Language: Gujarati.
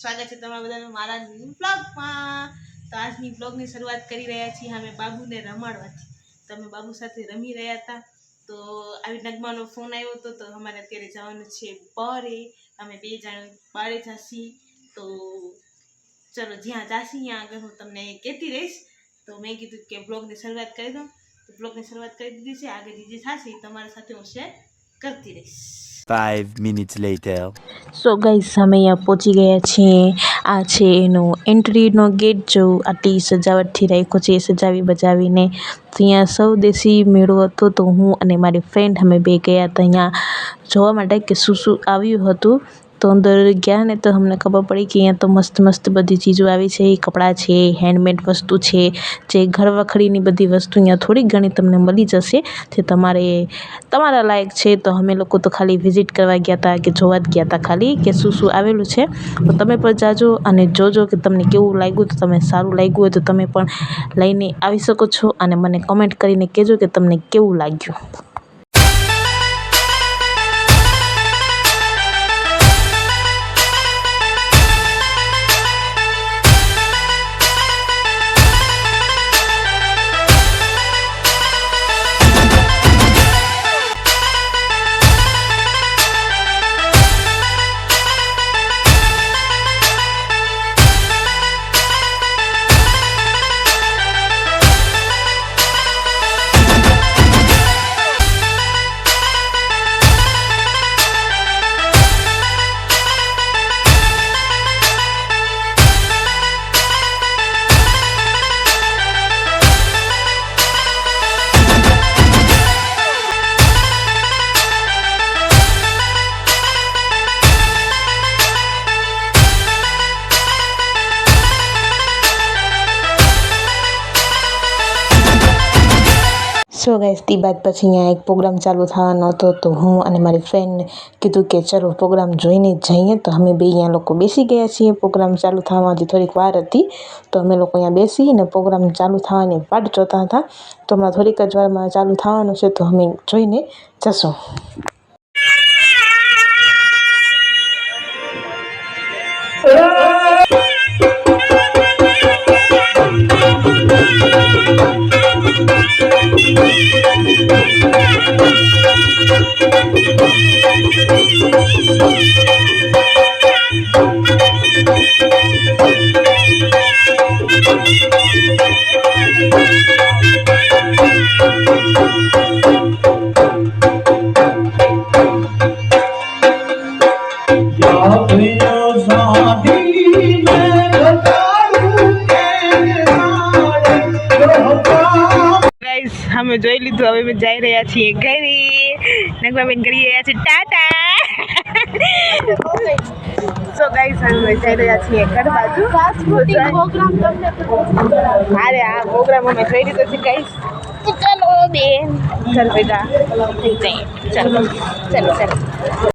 સ્વાગત છે તમારા બધાનું મારા બ્લોગમાં તો આજની બ્લોગની શરૂઆત કરી રહ્યા છીએ અમે બાબુને રમાડવાથી. તમે બાબુ સાથે રમી રહ્યા હતા. તો આવી નગમાનો ફોન આવ્યો હતો, તો અમારે અત્યારે જવાનું છે બારે. અમે બે જણ બારે જાસી તો ચલો જ્યાં જાસી ત્યાં આગળ હું તમને કહેતી રહીશ. તો મેં કીધું કે બ્લોગની શરૂઆત કરી દઉં. તો બ્લોગની શરૂઆત કરી દીધી છે. આગળ જે થશે, તમારા સાથે હું શેર કરતી રહીશ. Five minutes later. So guys અમે અહીંયા પહોંચી ગયા છીએ આ છે એનો એન્ટ્રીનો ગેટ જેવું આટલી સજાવટથી રાખ્યો છે સજાવી બજાવીને તો અહીંયા સૌ દેશી મેળો હતો તો હું અને મારી ફ્રેન્ડ અમે બે ગયા હતા અહીંયા જોવા માટે કે શું શું આવ્યું હતું તો અંદર ગયા ને તો અમને ખબર પડી કે અહીંયા તો મસ્ત મસ્ત બધી ચીજો આવી છે. કપડાં છે હેન્ડમેડ વસ્તુ છે, જે ઘર વખરીની બધી વસ્તુ અહીંયા થોડી ઘણી તમને મળી જશે. જે તમારે, તમારા લાયક છે તો અમે લોકો તો ખાલી વિઝિટ કરવા ગયા હતા કે જોવા જ ગયા હતા ખાલી કે શું શું આવેલું છે. તો તમે પણ જાજો અને જોજો કે તમને કેવું લાગ્યું તો તમે સારું લાગ્યું હોય તો તમે પણ લઈને આવી શકો છો અને મને કમેન્ટ કરીને કહેજો કે તમને કેવું લાગ્યું. સો ગાઈસ તે બાદ પછી અહીંયા એક પ્રોગ્રામ ચાલુ થવાનો હતો તો હું અને મારી ફ્રેન્ડ કીધું કે ચલો પ્રોગ્રામ જોઈને જઈએ. તો અમે બે અહીંયા લોકો બેસી ગયા છીએ. પ્રોગ્રામ ચાલુ થવામાં હજી થોડીક વાર હતી. તો અમે લોકો અહીંયા બેસીને પ્રોગ્રામ ચાલુ થવાની વાટ જોતા હતા. તો હમણાં થોડીક જ વારમાં ચાલુ થવાનું છે તો અમે જોઈને જશું. અમે જોઈ લીધું હવે અમે જઈ રહ્યા છીએ ઘરે. નગમાબેન કરી રહ્યા છે. ટાટા! સો ગાઈસ અમે જઈ રહ્યા છીએ ઘર બાજુ અરે આ પ્રોગ્રામ અમે જોઈ લીધો છે ગાઈસ ચલો બેન ચાલ બેટા. થઈ જઈએ ચાલો. ચાલો ચાલો.